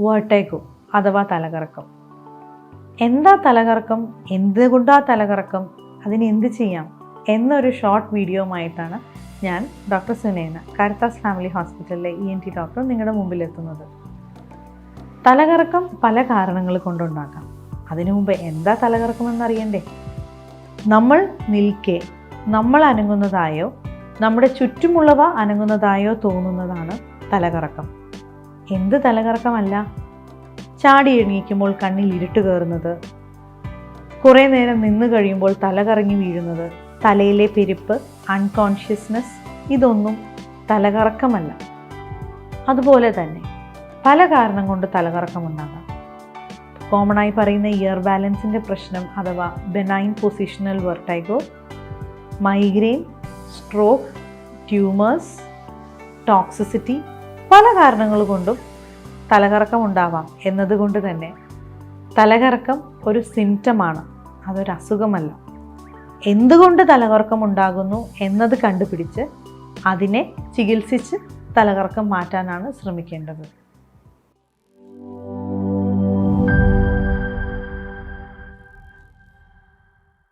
വേർട്ടേക്കോ അഥവാ തലകറക്കം. എന്താ തലകറക്കം? എന്തുകൊണ്ടാ തലകറക്കം? അതിന് എന്ത് ചെയ്യാം? എന്നൊരു ഷോർട്ട് വീഡിയോയുമായിട്ടാണ് ഞാൻ ഡോക്ടർ സുനേന കാരിത്താസ് ഫാമിലി ഹോസ്പിറ്റലിലെ ഇ എൻ ടി ഡോക്ടർ നിങ്ങളുടെ മുമ്പിലെത്തുന്നത്. തലകറക്കം പല കാരണങ്ങൾ കൊണ്ടുണ്ടാക്കാം. അതിനു മുമ്പ് എന്താ തലകറക്കം എന്നറിയണ്ടേ നമ്മൾ നിൽക്കെ നമ്മൾ അനങ്ങുന്നതായോ നമ്മുടെ ചുറ്റുമുള്ളവ അനങ്ങുന്നതായോ തോന്നുന്നതാണ് തലകറക്കം. എന്ത് തലകറക്കമല്ല. ചാടി എണീക്കുമ്പോൾ കണ്ണിൽ ഇരുട്ട് കയറുന്നത്. കുറേ നേരം നിന്ന് കഴിയുമ്പോൾ തലകറങ്ങി വീഴുന്നത്. തലയിലെ പെരുപ്പ് അൺകോൺഷ്യസ്നെസ് ഇതൊന്നും തലകറക്കമല്ല. അതുപോലെ തന്നെ പല കാരണം കൊണ്ട് തലകറക്കം ഉണ്ടാകാം കോമൺ ആയി പറയുന്ന ഇയർ ബാലൻസിന്റെ പ്രശ്നം അഥവാ benign positional vertigo migraine stroke tumours toxicity പല കാരണങ്ങൾ കൊണ്ടും തലകറക്കം ഉണ്ടാവാം എന്നതുകൊണ്ട് തന്നെ തലകറക്കം ഒരു സിംറ്റമാണ് അതൊരു അസുഖമല്ല. എന്തുകൊണ്ട് തലകറക്കം ഉണ്ടാകുന്നു എന്നത് കണ്ടുപിടിച്ച് അതിനെ ചികിത്സിച്ച് തലകറക്കം മാറ്റാനാണ് ശ്രമിക്കേണ്ടത്.